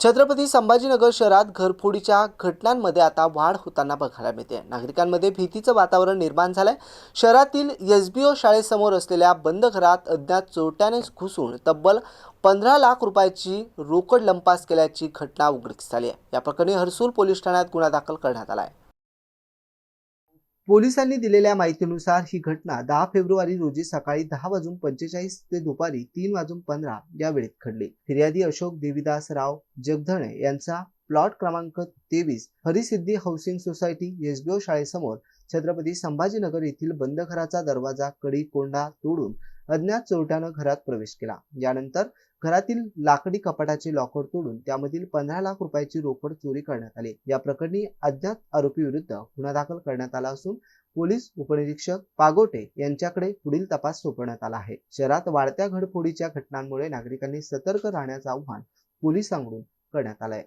छत्रपती संभाजीनगर शहरात घरफोडीच्या घटनांमध्ये आता वाढ होताना बघायला मिळते. नागरिकांमध्ये भीतीचं वातावरण निर्माण झालंय. शहरातील एस बी ओ शाळेसमोर असलेल्या बंद घरात अज्ञात चोरट्याने घुसून तब्बल पंधरा लाख रुपयाची रोकड लंपास केल्याची घटना उघडकीस झाली आहे. या प्रकरणी हर्सूल पोलीस ठाण्यात गुन्हा दाखल करण्यात आला आहे. पोलिसांनी दिलेल्या माहितीनुसार ही घटना दहा फेब्रुवारी रोजी सकाळी दहा वाजून पंचेचाळीस ते दुपारी तीन वाजून पंधरा या वेळेत घडली. फिर्यादी अशोक देविदास राव जगधणे यांचा प्लॉट क्रमांक तेवीस हरिसिद्धी हाऊसिंग सोसायटी एसबीओ शाळेसमोर छत्रपती संभाजीनगर येथील बंद घराचा दरवाजा कडी कोंडा तोडून अज्ञात चोरट्यानं घरात प्रवेश केला. यानंतर घरातील लाकडी कपाटाचे लॉकर तोडून त्यामधील पंधरा लाख रुपयाची रोकड चोरी करण्यात आली. या प्रकरणी अज्ञात आरोपी विरुद्ध गुन्हा दाखल करण्यात आला असून पोलीस उपनिरीक्षक पागोटे यांच्याकडे पुढील तपास सोपवण्यात आला आहे. शहरात वाढत्या घडफोडीच्या घटनांमुळे नागरिकांनी सतर्क राहण्याचं आव्हान पोलिसांकडून करण्यात आलंय.